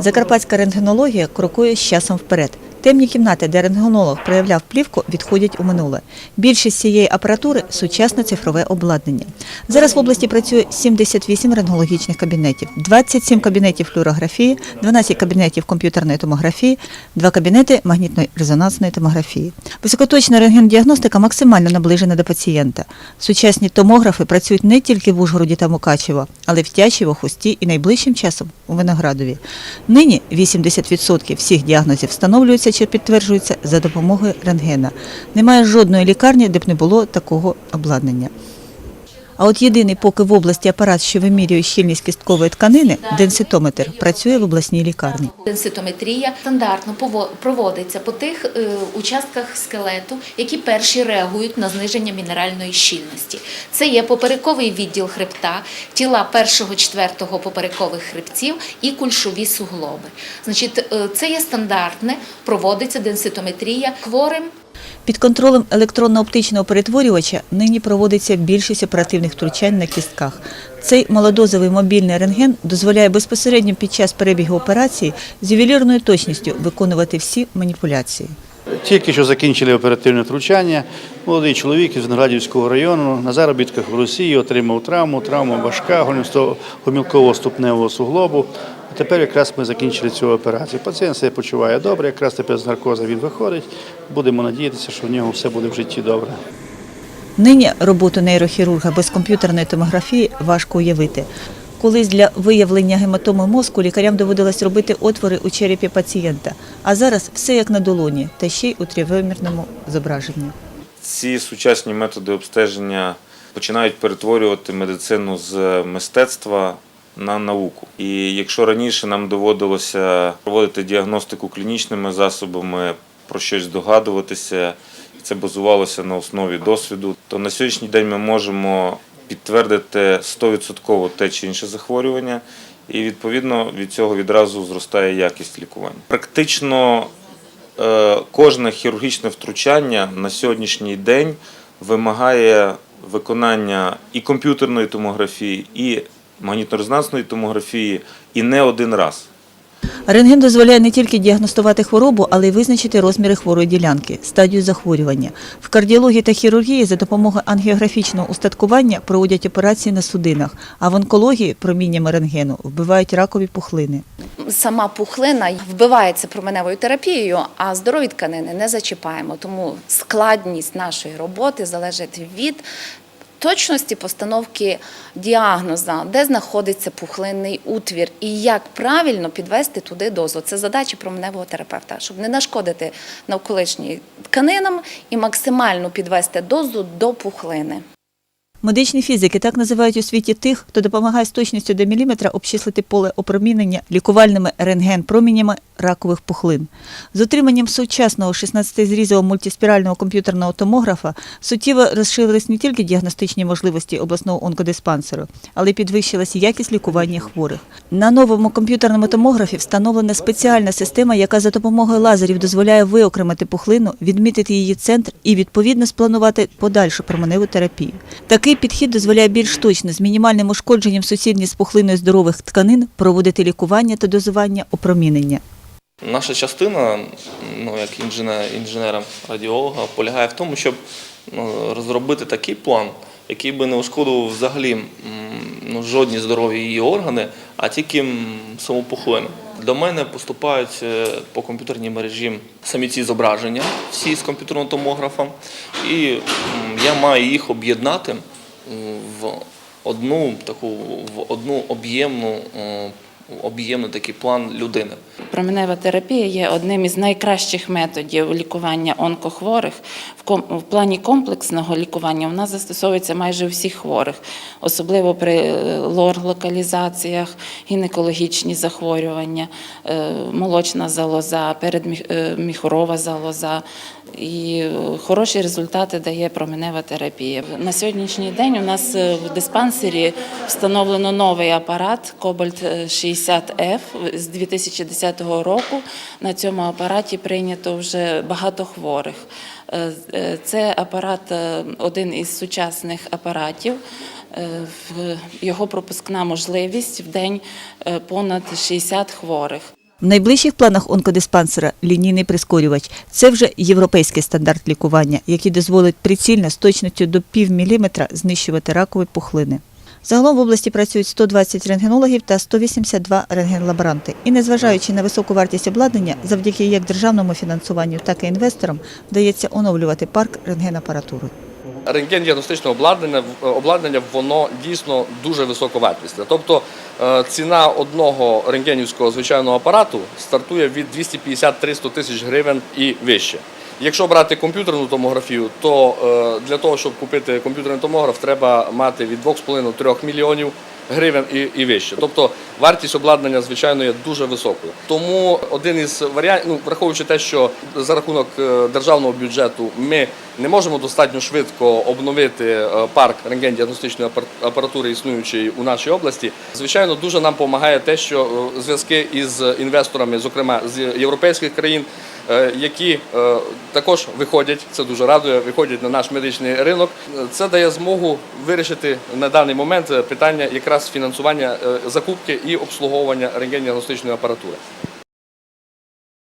Закарпатська рентгенологія крокує з часом вперед. Темні кімнати, де рентгенолог проявляв плівку, відходять у минуле. Більшість цієї апаратури сучасне цифрове обладнання. Зараз в області працює 78 рентгенологічних кабінетів, 27 кабінетів флюорографії, 12 кабінетів комп'ютерної томографії, 2 кабінети магнітно-резонансної томографії. Високоточна рентгендіагностика максимально наближена до пацієнта. Сучасні томографи працюють не тільки в Ужгороді та Мукачево, але в Тячево, Хусті і найближчим часом у Виноградові. Нині 80% всіх діагнозів встановлюються чи підтверджуються за допомогою рентгена. Немає жодної лікарні, де б не було такого обладнання. А от єдиний поки в області апарат, що вимірює щільність кісткової тканини, денситометр, працює в обласній лікарні. Денситометрія стандартно проводиться по тих е, участках скелету, які перші реагують на зниження мінеральної щільності. Це є поперековий відділ хребта, тіла першого четвертого поперекових хребців і кульшові суглоби. Значить, е, це є стандартне, проводиться денситометрія хворим. Під контролем електронно-оптичного перетворювача нині проводиться більшість оперативних втручань на кістках. Цей молодозовий мобільний рентген дозволяє безпосередньо під час перебігу операції з ювелірною точністю виконувати всі маніпуляції. Тільки що закінчили оперативне втручання. Молодий чоловік із Виноградівського району на заробітках в Росії отримав травму, травма важка, гомілкового ступневого суглобу. Тепер якраз ми закінчили цю операцію. Пацієнт себе почуває добре, якраз тепер з наркоза він виходить. Будемо надіятися, що в нього все буде в житті добре. Нині роботу нейрохірурга без комп'ютерної томографії важко уявити. Колись для виявлення гематоми мозку лікарям доводилось робити отвори у черепі пацієнта, а зараз все як на долоні, та ще й у тривимірному зображенні. Ці сучасні методи обстеження починають перетворювати медицину з мистецтва на науку. І якщо раніше нам доводилося проводити діагностику клінічними засобами, про щось здогадуватися, і це базувалося на основі досвіду, то на сьогоднішній день ми можемо підтвердити 100% те чи інше захворювання, і відповідно від цього відразу зростає якість лікування. Практично Е, кожне хірургічне втручання на сьогоднішній день вимагає виконання і комп'ютерної томографії, і магнітно-резонансної томографії, і не один раз. Рентген дозволяє не тільки діагностувати хворобу, але й визначити розміри хворої ділянки, стадію захворювання. В кардіології та хірургії за допомогою ангіографічного устаткування проводять операції на судинах, а в онкології проміннями рентгену вбивають ракові пухлини. сама пухлина вбивається променевою терапією, а здорові тканини не зачіпаємо. Тому складність нашої роботи залежить від точності постановки діагноза, де знаходиться пухлинний утвір і як правильно підвести туди дозу. Це задача променевого терапевта, щоб не нашкодити навколишнім тканинам і максимально підвести дозу до пухлини. Медичні фізики так називають у світі тих, хто допомагає з точністю до міліметра обчислити поле опромінення лікувальними рентген-промінями ракових пухлин. З отриманням сучасного 16-зрізового мультиспірального комп'ютерного томографа суттєво розширились не тільки діагностичні можливості обласного онкодиспансеру, але й підвищилась якість лікування хворих. На новому комп'ютерному томографі встановлена спеціальна система, яка за допомогою лазерів дозволяє виокремити пухлину, відмітити її центр і відповідно спланувати подальшу променеву терапію. Такий підхід дозволяє більш точно з мінімальним ушкодженням сусідні з пухлиною здорових тканин проводити лікування та дозування опромінення. Наша частина, ну як інженер, інженера радіолога, полягає в тому, щоб ну, розробити такий план, який би не ушкодив взагалі ну, жодні здорові її органи, а тільки пухлину. До мене поступають е, по комп'ютерній мережі самі ці зображення, всі з комп'ютерного томографа, і я маю їх об'єднати в одну таку в одну об'ємну е, об'ємний такий план людини. Променева терапія є одним із найкращих методів лікування онкохворих. В плані комплексного лікування вона застосовується майже у всіх хворих, особливо при е, лор-локалізаціях, гінекологічні захворювання, е, молочна залоза, передміхорова залоза. І е, хороші результати дає променева терапія. На сьогоднішній день у нас е, в диспансері встановлено новий апарат Кобальт 60F з 2010 року. На цьому апараті прийнято вже багато хворих. Е, е, Це апарат е, один із сучасних апаратів. Його пропускна можливість в день понад 60 хворих. В найближчих планах онкодиспансера лінійний прискорювач. Це вже європейський стандарт лікування, який дозволить прицільно з точністю до пів міліметра знищувати ракові пухлини. Загалом в області працюють 120 рентгенологів та 182 рентгенлаборанти. І незважаючи на високу вартість обладнання, завдяки як державному фінансуванню, так і інвесторам вдається оновлювати парк рентгенапаратури. Рентген-діагностичне обладнання, обладнання воно дійсно дуже високовартісне. Тобто е, ціна одного рентгенівського звичайного апарату стартує від 250-300 тисяч гривень і вище. Якщо брати комп'ютерну томографію, то е, для того, щоб купити комп'ютерний томограф, треба мати від 2,5-3 мільйонів гривень і, і вище. Тобто вартість обладнання, звичайно, є дуже високою. Тому один із варіантів, ну, враховуючи те, що за рахунок е, державного бюджету ми не можемо достатньо швидко обновити е, парк рентген-діагностичної апаратури, існуючий у нашій області, звичайно, дуже нам допомагає те, що зв'язки із інвесторами, зокрема з європейських країн, які е, також виходять, це дуже радує, виходять на наш медичний ринок. Е, Це дає змогу вирішити на даний момент е, питання якраз фінансування е, закупки і обслуговування рентген-діагностичної апаратури.